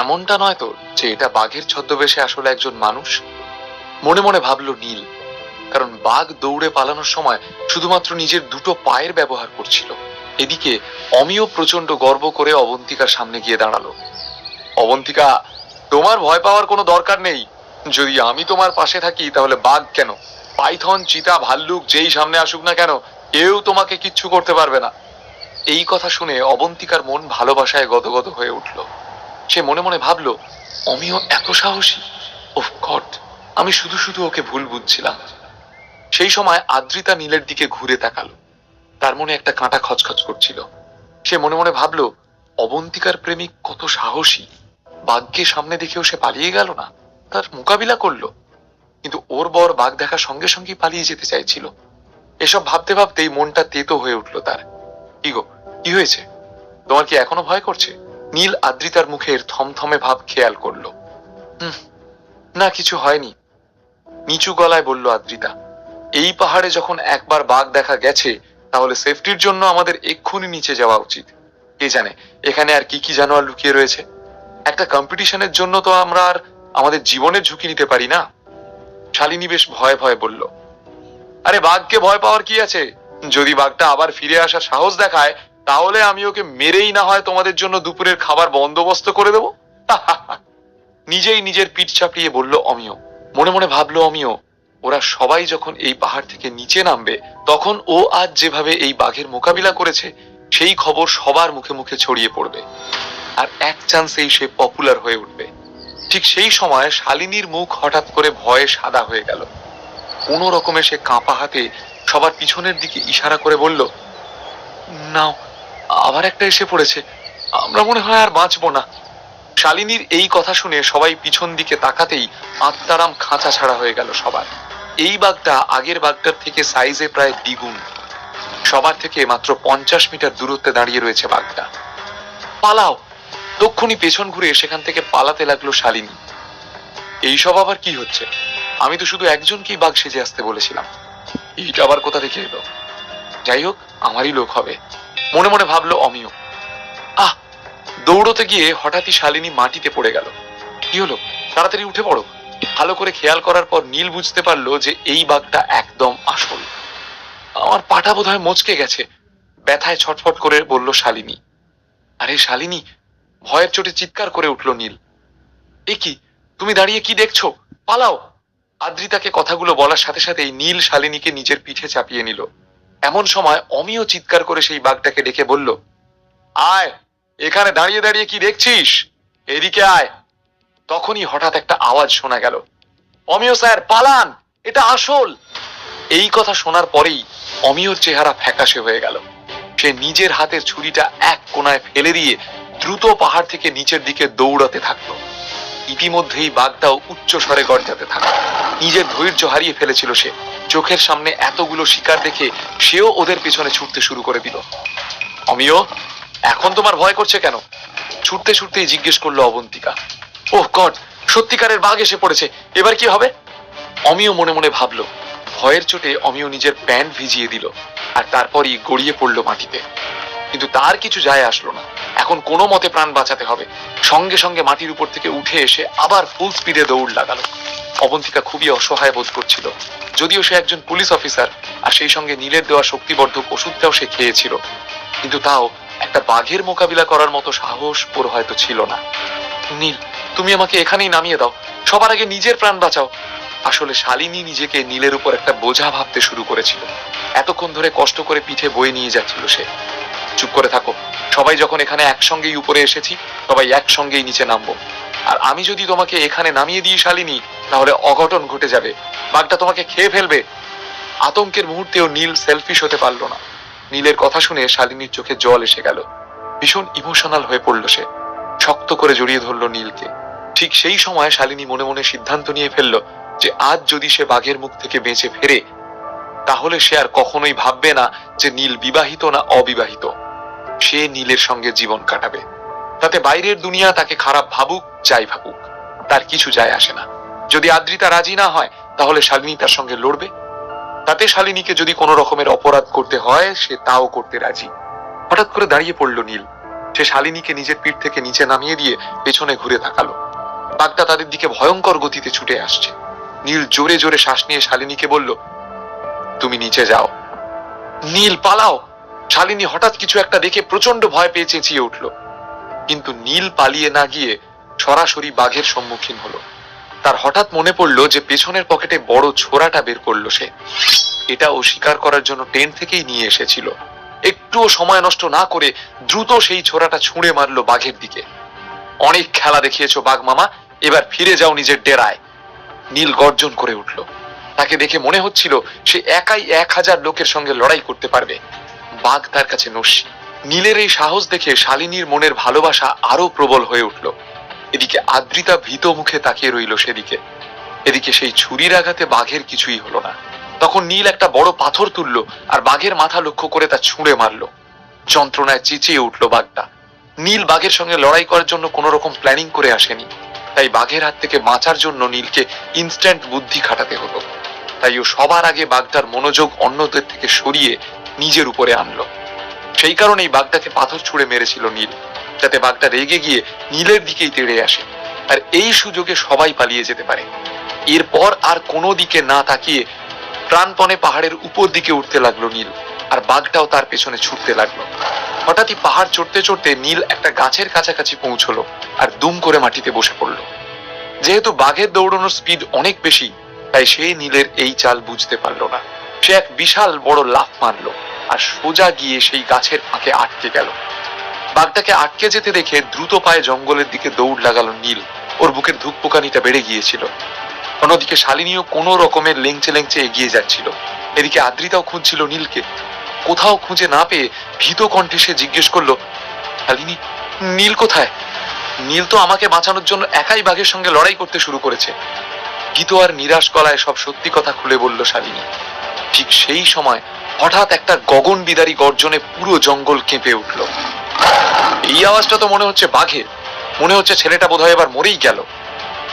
এমনটা নয় তো যে এটা বাঘের ছদ্মবেশে আসলে একজন মানুষ? মনে মনে ভাবলো নীল, কারণ বাঘ দৌড়ে পালানোর সময় শুধুমাত্র নিজের দুটো পায়ের ব্যবহার করছিল। এদিকে অমিয় প্রচণ্ড গর্ব করে অবন্তিকার সামনে গিয়ে দাঁড়াল। অবন্তিকা, তোমার ভয় পাওয়ার কোনো দরকার নেই। যদি আমি তোমার পাশে থাকি, তাহলে বাঘ কেন? পাইথন, চিতা, ভাল্লুক, যেই সামনে আসুক না কেন, কেউ তোমাকে কিচ্ছু করতে পারবে না। এই কথা শুনে অবন্তিকার মন ভালোবাসায় গদগদ হয়ে উঠল। সে মনে মনে ভাবলো অমিও এত সাহসী। ওফ গড, আমি শুধু শুধু ওকে ভুল বুঝছিলাম। সেই সময় আদ্রিতা নীলের দিকে ঘুরে তাকালো। তার মনে একটা কাঁটা খচখচ করছিল। সে মনে মনে ভাবলো, অবন্তিকার প্রেমিক কত সাহসী। বাঘকে সামনে দেখেও সে পালিয়ে গেল না। তার মোকাবিলা করল। কিন্তু ওর বর বাঘ দেখার সঙ্গে সঙ্গে পালিয়ে যেতে চাইছিল। এসব ভাবতে ভাবতেই মনটা তেতো হয়ে উঠল তার। ইগো কি হয়েছে? তোমার কি এখনও ভয় করছে? নীল আদ্রিতার মুখের থমথমে ভাব খেয়াল করল। না, কিছু হয়নি। নিচু গলায় বলল আদ্রিতা, এই পাহাড়ে যখন একবার বাঘ দেখা গেছে, তাহলে সেফটির জন্য আমাদের এক্ষুনি নিচে যাওয়া উচিত। কে জানে, এখানে আর কি কি জানোয়ার লুকিয়ে রয়েছে? একটা কম্পিটিশনের জন্য তো আমরা আর আমাদের জীবনের ঝুঁকি নিতে পারি না? শালিনী বেশ ভয়ে ভয়ে বলল, আরে বাঘকে ভয় পাওয়ার কি আছে? যদি বাঘটা আবার ফিরে আসার সাহস দেখায় তাহলে আমি ওকে মেরেই না হয় তোমাদের জন্য দুপুরের খাবার বন্দোবস্ত করে দেবো? নিজেই নিজের পিঠ চাপড়িয়ে বলল, অমিয়। মনে মনে ভাবলো, অমিয়, ওরা সবাই যখন এই পাহাড় থেকে নিচে নামবে, তখন ও আজ যেভাবে এই বাঘের মোকাবিলা করেছে, সেই খবর সবার মুখে মুখে ছড়িয়ে পড়বে। আর এক চান্সেই সে পপুলার হয়ে উঠবে। ঠিক সেই সময় শালিনীর মুখ হঠাৎ করে ভয়ে সাদা হয়ে গেল। কোনো রকমে সে কাঁপা হাতে সবার পিছনের দিকে ইশারা করে বলল, নাও আবার একটা এসে পড়েছে। আমরা মনে হয় আর বাঁচবো না। শালিনীর এই কথা শুনে সবাই পিছন দিকে তাকাতেই আত্মারাম খাঁচা ছাড়া হয়ে গেল সবার। এই বাঘটা আগের বাঘটার থেকে সাইজে প্রায় দ্বিগুণ। সবার থেকে মাত্র পঞ্চাশ মিটার দূরত্বে দাঁড়িয়ে রয়েছে বাঘটা। পালাও! তক্ষুনি পেছন ঘুরে সেখান থেকে পালাতে লাগল শালিনী। এইসব আবার কি হচ্ছে? আমি তো শুধু একজনকেই বাঘ সেজে আসতে বলেছিলাম। এইটা আবার কোথা থেকে এলো? যাই হোক, আমারই লোক হবে। মনে মনে ভাবলো অমিয়। আহ, দৌড়তে গিয়ে হঠাৎই শালিনী মাটিতে পড়ে গেল। কি হলো? তাড়াতাড়ি উঠে পড়ো। ভালো করে খেয়াল করার পর নীল বুঝতে পারল যে এই বাঘটা একদম আসল। আমার পাটা বোধহয় মচকে গেছে। ব্যথায় ছটফট করে বলল শালিনী। আরে শালিনী, ভয়ের চোটে চিৎকার করে উঠল নীল। এ কি? তুমি দাঁড়িয়ে কি দেখছ? পালাও। আদ্রিতাকে কথাগুলো বলার সাথে সাথেই নীল শালিনীকে নিজের পিঠে চাপিয়ে নিল। এমন সময় অমিয় চিৎকার করে সেই বাঘটাকে ডেকে বলল, আয়, এখানে দাঁড়িয়ে দাঁড়িয়ে কি দেখছিস? এদিকে আয়। তখনই হঠাৎ একটা আওয়াজ শোনা গেল। অমিয় স্যার, পালান! এটা আসল! এই কথা শোনার পরেই অমিয়র চেহারা ফ্যাকাশে হয়ে গেল। সে নিজের হাতের ছুরিটা এক কোনায় ফেলে দিয়ে দ্রুত পাহাড় থেকে নিচের দিকে দৌড়াতে থাকল। ইতিমধ্যেই বাঘটাও উচ্চ স্বরে গর্জাতে থাকল নিজের ধৈর্য হারিয়ে ফেলেছিল সে। চোখের সামনে এতগুলো শিকার দেখে সেও ওদের পেছনে ছুটতে শুরু করে দিল। অমিয়, এখন তোমার ভয় করছে কেন? ছুটতে ছুটতেই জিজ্ঞেস করল অবন্তিকা। ওহ গড, সত্যিকারের বাঘ এসে পড়েছে। এবার কি হবে? অমিয় মনে মনে ভাবলো। ভয়ের চোটে অমিয় নিজের প্যান্ট ভিজিয়ে দিল আর তারপরই গড়িয়ে পড়ল মাটিতে। কিন্তু তার কিছু যায় আসলো না। এখন কোনো মতে প্রাণ বাঁচাতে হবে। সঙ্গে সঙ্গে মাটির উপর থেকে উঠে এসে আবার ফুল স্পিডে দৌড় লাগালো। অবন্তিকা খুবই অসহায় বোধ করছিল। যদিও সে একজন পুলিশ অফিসার, আর সেই সঙ্গে নীলের দেওয়া শক্তিবর্ধক ওষুধটাও সে খেয়েছিল। কিন্তু তাও একটা বাঘের মোকাবিলা করার মতো সাহস ওর হয়তো ছিল না। নীল, তুমি আমাকে এখানেই নামিয়ে দাও। সবার আগে নিজের প্রাণ বাঁচাও। আসলে শালিনী নিজেকে নীলের উপর একটা বোঝা ভাবতে শুরু করেছিল। এতক্ষণ ধরে কষ্ট করে পিঠে বয়ে নিয়ে যাচ্ছিল সে। চুপ করে থাকো। সবাই যখন এখানে একসঙ্গেই উপরে এসেছি, সবাই একসঙ্গেই নিচে নামবো। আর আমি যদি তোমাকে এখানে নামিয়ে দিই, শালিনী, তাহলে অঘটন ঘটে যাবে। বাঘটা তোমাকে খেয়ে ফেলবে। আতঙ্কের মুহূর্তেও নীল সেলফিশ হতে পারল না। নীলের কথা শুনে শালিনীর চোখে জল এসে গেল। ভীষণ ইমোশনাল হয়ে পড়ল সে। শক্ত করে জড়িয়ে ধরলো নীলকে। ঠিক সেই সময় শালিনী মনে মনে সিদ্ধান্ত নিয়ে ফেলল যে আজ যদি সে বাঘের মুখ থেকে বেঁচে ফেরে, তাহলে সে আর কখনোই ভাববে না যে নীল বিবাহিত না অবিবাহিত। সে নীলের সঙ্গে জীবন কাটাবে। তাতে বাইরের দুনিয়া তাকে খারাপ ভাবুক, যাই ভাবুক, তার কিছু যায় আসে না। যদি আদ্রিতা রাজি না হয়, তাহলে শালিনী তার সঙ্গে লড়বে। তাতে শালিনীকে যদি কোনো রকমের অপরাধ করতে হয়, সে তাও করতে রাজি। হঠাৎ করে দাঁড়িয়ে পড়ল নীল। সে শালিনীকে নিজের পিঠ থেকে নিচে নামিয়ে দিয়ে পেছনে ঘুরে তাকালো। বাঘটা তাদের দিকে ভয়ঙ্কর গতিতে ছুটে আসছে। নীল জোরে জোরে শ্বাস নিয়ে শালিনীকে বলল, তুমি নিচে যাও। নীল, পালাও! শালিনী হঠাৎ কিছু একটা দেখে প্রচণ্ড ভয় পেয়ে চেঁচিয়ে উঠল। কিন্তু নীল পালিয়ে না গিয়ে সরাসরি বাঘের সম্মুখীন হলো। তার হঠাৎ মনে পড়ল যে পেছনের পকেটে বড় ছোরাটা বের করল সে। এটা ও শিকার করার জন্য টেন্ট থেকেই নিয়ে এসেছিল। একটুও সময় নষ্ট না করে দ্রুত সেই ছোরাটা ছুঁড়ে মারলো বাঘের দিকে। অনেক খেলা দেখিয়েছো বাঘ মামা, এবার ফিরে যাও নিজের ডেরায়। নীল গর্জন করে উঠল। তাকে দেখে মনে হচ্ছিল সে একাই এক হাজার লোকের সঙ্গে লড়াই করতে পারবে। বাঘ তার কাছে নস্যি। নীলের এই সাহস দেখে শালিনীর মনের ভালোবাসা আরও প্রবল হয়ে উঠল। এদিকে আদ্রিতা ভীত মুখে তাকিয়ে রইল সেদিকে। এদিকে সেই ছুরির আঘাতে বাঘের কিছুই হলো না। তখন নীল একটা বড় পাথর তুললো আর বাঘের মাথা লক্ষ্য করে তা ছুঁড়ে মারলো। যন্ত্রণায় চেঁচিয়ে উঠল বাঘটা। নীল বাঘের সঙ্গে লড়াই করার জন্য কোনো রকম প্ল্যানিং করে আসেনি। তাই বাঘের হাত থেকে বাঁচার জন্য নীলকে ইনস্ট্যান্ট বুদ্ধি খাটাতে হলো। তাই ও সবার আগে বাঘটার মনোযোগ অন্যদের থেকে সরিয়ে নিজের উপরে আনলো। সেই কারণেই বাঘটাকে পাথর ছুঁড়ে মেরেছিল নীল, যাতে বাঘটা রেগে গিয়ে নীলের দিকেই তেড়ে আসে। আর এই সুযোগে সবাই পালিয়ে যেতে পারে। এরপর আর কোনো দিকে না তাকিয়ে প্রাণপণে পাহাড়ের উপর দিকে উঠতে লাগল নীল, আর বাঘটাও তার পেছনে ছুটতে লাগল। হঠাৎই পাহাড় চড়তে চড়তে নীল একটা গাছের কাছাকাছি পৌঁছলো আর দুম করে মাটিতে বসে পড়ল। যেহেতু বাঘের দৌড়ানোর স্পিড অনেক বেশি, তাই সে নীলের এই চাল বুঝতে পারল না। সে এক বিশাল বড় লাফ মারলো আর সোজা গিয়ে সেই গাছের ফাঁকে আটকে গেল। বাঘটাকে আটকে যেতে দেখে দ্রুত পায়ে জঙ্গলের দিকে দৌড় লাগালো নীল। ওর বুকের ধূপপোকানিটা বেড়ে গিয়েছিল। অন্যদিকে শালিনীও কোনো রকমের লেংচে লেংচে এগিয়ে যাচ্ছিল। এদিকে আদ্রিতাও খুঁজছিল নীলকে। কোথাও খুঁজে না পেয়ে ভীত কণ্ঠে সে জিজ্ঞেস করল, শালিনী, নীল কোথায়? নীল তো আমাকে বাঁচানোর জন্য একাই বাঘের সঙ্গে লড়াই করতে শুরু করেছে। গীত আর নিরাশ গলায় সব সত্যি কথা খুলে বলল শালিনী। ঠিক সেই সময় হঠাৎ একটা গগন বিদারী গর্জনে পুরো জঙ্গল কেঁপে উঠল। এই আওয়াজটা তো মনে হচ্ছে বাঘের মনে হচ্ছে ছেলেটা বোধহয় এবার মরেই গেল।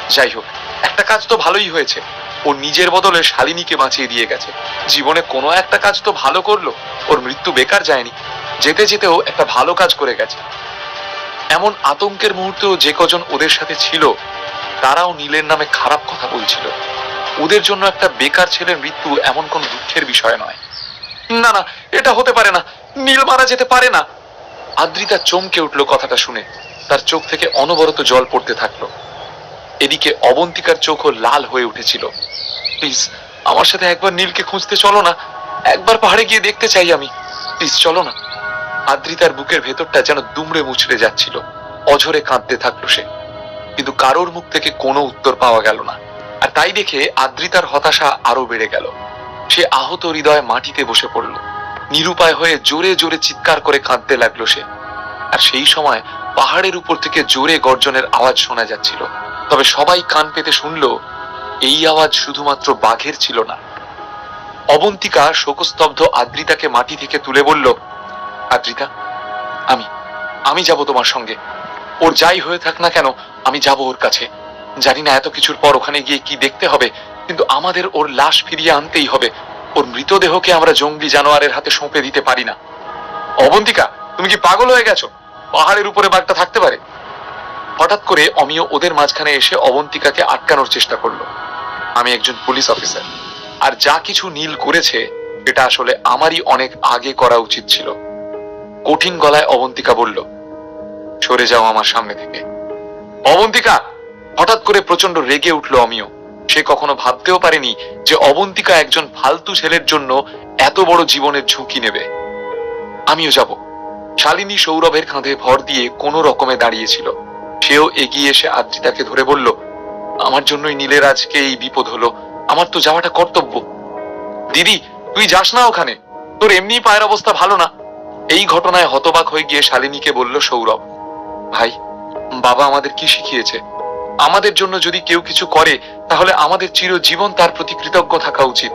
যাই হোক, একটা কাজ তো ভালোই হয়েছে। ও নিজের বদলে শালিনীকে বাঁচিয়ে দিয়ে গেছে। জীবনে কোনো একটা কাজ তো ভালো করল। ওর মৃত্যু বেকার যায়নি। যেতে যেতেও একটা ভালো কাজ করে গেছে। এমন আতঙ্কের মুহূর্তেও যে কজন ওদের সাথে ছিল, তারাও নীলের নামে খারাপ কথা বলছিল। ওদের জন্য একটা বেকার ছেলের মৃত্যু এমন কোন দুঃখের বিষয় নয়। না না, এটা হতে পারে না। নীল মারা যেতে পারে না। আদ্রিতা চমকে উঠল কথাটা শুনে। তার চোখ থেকে অনবরত জল পড়তে থাকল। এদিকে অবন্তিকার চোখও লাল হয়ে উঠেছিল। প্লিজ, আমার সাথে একবার নীলকে খুঁজতে চলো না। একবার পাহাড়ে গিয়ে দেখতে চাই আমি। প্লিজ, চলো না। আদ্রিতার বুকের ভেতরটা যেন দুমড়ে মুচড়ে যাচ্ছিল। অঝরে কাঁদতে থাকল সে। কিন্তু কারোর মুখ থেকে কোনো উত্তর পাওয়া গেল না। আর তাই দেখে আদ্রিতার হতাশা আরও বেড়ে গেল। সে আহত হৃদয় মাটিতে বসে পড়ল। নিরুপায় হয়ে জোরে জোরে চিৎকার করে কাঁদতে লাগল সে। আর সেই সময় পাহাড়ের উপর থেকে জোরে গর্জনের আওয়াজ শোনা যাচ্ছিল। তবে সবাই কান পেতে শুনল, এই আওয়াজ শুধুমাত্র বাঘের ছিল না। অবন্তিকা শোকস্তব্ধ আদ্রিতাকে মাটি থেকে তুলে বলল, আদ্রিতা, আমি আমি যাব তোমার সঙ্গে। ওর যাই হয়ে থাক না কেন, আমি যাব ওর কাছে। জানি না এত কিছুর পর ওখানে গিয়ে কি দেখতে হবে, কিন্তু আমাদের ওর লাশ ফিরিয়ে আনতেই হবে। ওর মৃতদেহকে আমরা জঙ্গলি জানোয়ারের হাতে সঁপে দিতে পারি না। অবন্তিকা, তুমি কি পাগল হয়ে গেছো? পাহাড়ের উপরে বাঘটা থাকতে পারে। হঠাৎ করে অমিয় ওদের মাঝখানে এসে অবন্তিকাকে আটকানোর চেষ্টা করল। আমি একজন পুলিশ অফিসার। আর যা কিছু নীল করেছে, এটা আসলে আমারই অনেক আগে করা উচিত ছিল। কঠিন গলায় অবন্তিকা বলল, সরে যাও আমার সামনে থেকে। অবন্তিকা হঠাৎ করে প্রচণ্ড রেগে উঠল অমিয় সে কখনো ভাবতেও পারেনি যে অবন্তিকা একজন ফালতু ছেলের জন্য এত বড় জীবনের ঝুঁকি নেবে। আমিও যাব। শালিনী সৌরভের কাঁধে ভর দিয়ে কোনো রকমে দাঁড়িয়েছিল। সেও এগিয়ে এসে আদ্রিতাকে ধরে বলল, আমার জন্যই নীলের আজকে এই বিপদ হলো। আমার তো যাওয়াটা কর্তব্য। দিদি, তুই যাস না ওখানে। তোর এমনি পায়ের অবস্থা ভালো না। এই ঘটনায় হতবাক হয়ে গিয়ে শালিনীকে বলল সৌরভ, ভাই, বাবা আমাদের কি শিখিয়েছে? আমাদের জন্য যদি কেউ কিছু করে, তাহলে আমাদের চিরজীবন তার প্রতি কৃতজ্ঞ থাকা উচিত।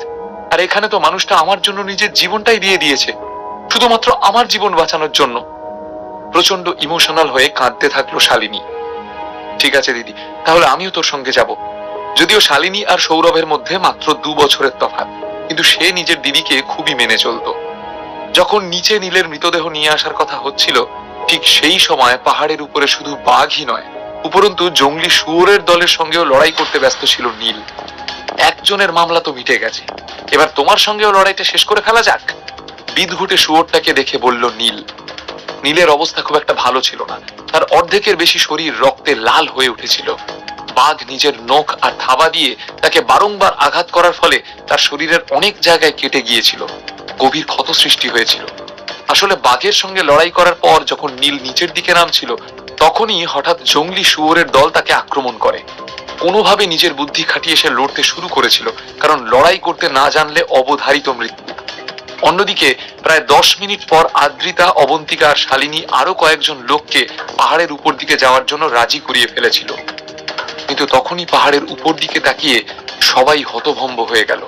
আর এখানে তো মানুষটা আমার জন্য নিজের জীবনটাই দিয়ে দিয়েছে, শুধুমাত্র আমার জীবন বাঁচানোর জন্য। প্রচণ্ড ইমোশনাল হয়ে কাঁদতে থাকল শালিনী। ঠিক আছে, দিদি, তাহলে আমিও তোর সঙ্গে যাব। যদিও শালিনী আর সৌরভের মধ্যে মাত্র দু বছরের তফাৎ, কিন্তু সে নিজের দিদিকে খুবই মেনে চলতো। যখন নিচে নীলের মৃতদেহ নিয়ে আসার কথা হচ্ছিল, ঠিক সেই সময় পাহাড়ের উপরে শুধু বাঘই নয় উপরন্তু জঙ্গলি শুয়োরের দলের সঙ্গেও লড়াই করতে ব্যস্ত ছিল নীল। একজনের মামলা তো মিটে গেছে। এবার তোমার সঙ্গেও লড়াইটা শেষ করে ফেলা যাক। বিদঘুটে শুয়োরটাকে দেখে বলল নীল। নীলের অবস্থা খুব একটা ভালো ছিল না। তার অর্ধেকের বেশি শরীর রক্তে লাল হয়ে উঠেছিল। বাঘ নিজের নখ আর থাবা দিয়ে তাকে বারংবার আঘাত করার ফলে তার শরীরের অনেক জায়গায় কেটে গিয়েছিল। গভীর ক্ষত সৃষ্টি হয়েছিল। আসলে বাঘের সঙ্গে লড়াই করার পর যখন নীল নিচের দিকে নামছিল তখনই হঠাৎ জঙ্গলি শুয়োরের দল তাকে আক্রমণ করে। কোনোভাবে নিজের বুদ্ধি খাটিয়ে সে লড়তে শুরু করেছিল, কারণ লড়াই করতে না জানলে অবধারিত মৃত্যু। অন্যদিকে, প্রায় দশ মিনিট পর আদ্রিতা, অবন্তিকা আর শালিনী আরও কয়েকজন লোককে পাহাড়ের উপর দিকে যাওয়ার জন্য রাজি করিয়ে ফেলেছিল। কিন্তু তখনই পাহাড়ের উপর দিকে তাকিয়ে সবাই হতভম্ব হয়ে গেল।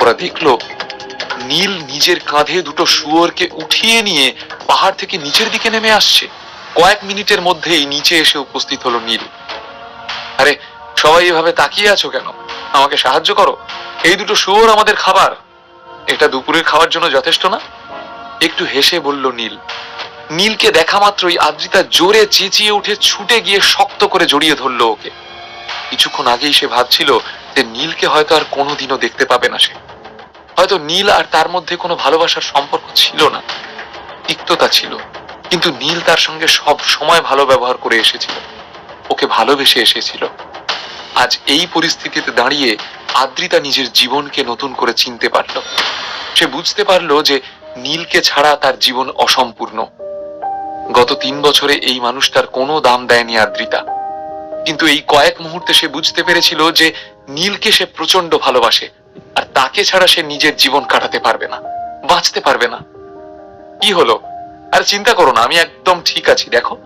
ওরা দেখল, নীল নিজের কাঁধে দুটো শুয়োরকে উঠিয়ে নিয়ে পাহাড় থেকে নিচের দিকে নেমে আসছে। কয়েক মিনিটের মধ্যেই নিচে এসে উপস্থিত হলো নীল। আরে, সবাই এভাবে তাকিয়ে আছো কেন? আমাকে সাহায্য করো। এই দুটো শুয়োর আমাদের খাবার। এটা দুপুরের খাওয়ার জন্য যথেষ্ট না? একটু হেসে বলল নীল। নীলকে দেখা মাত্রই আদ্রিতা জোরে চেঁচিয়ে উঠে ছুটে গিয়ে শক্ত করে জড়িয়ে ধরলো ওকে। কিছুক্ষণ আগেই সে ভাবছিল যে নীলকে হয়তো আর কোনোদিনও দেখতে পাবে না সে। হয়তো নীল আর তার মধ্যে কোনো ভালোবাসার সম্পর্ক ছিল না। তিক্ততা ছিল। কিন্তু নীল তার সঙ্গে সব সময় ভালো ব্যবহার করে এসেছিল। ওকে ভালোবেসে এসেছিল। আজ এই পরিস্থিতিতে দাঁড়িয়ে আদ্রিতা নিজের জীবনকে নতুন করে চিনতে পারল। সে বুঝতে পারল যে নীলকে ছাড়া তার জীবন অসম্পূর্ণ। গত তিন বছরে এই মানুষটার কোনো দাম দেয়নি আদ্রিতা। কিন্তু এই কয়েক মুহূর্তে সে বুঝতে পেরেছিল যে নীলকে সে প্রচণ্ড ভালোবাসে, আর তাকে ছাড়া সে নিজের জীবন কাটাতে পারবে না, বাঁচতে পারবে না। কি হলো? আর চিন্তা করো না, আমি একদম ঠিক আছি, দেখো।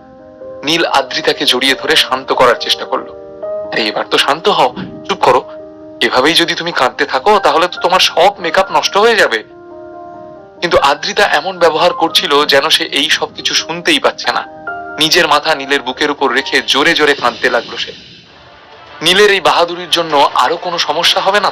নীল আদ্রিতাকে জড়িয়ে ধরে শান্ত করার চেষ্টা করল। এবার তো শান্ত হও, চুপ করো। এভাবেই যদি তুমি কাঁদতে থাকো, তাহলে তো তোমার সব মেকআপ নষ্ট হয়ে যাবে। কিন্তু আদ্রিতা এমন ব্যবহার করছিল যেন সে এই সব কিছু শুনতেই পাচ্ছে না। নিজের মাথা নীলের বুকের উপর রেখে জোরে জোরে কাঁদতে লাগল সে। নীলের এই বাহাদুরির জন্য আরও কোনো সমস্যা হবে না?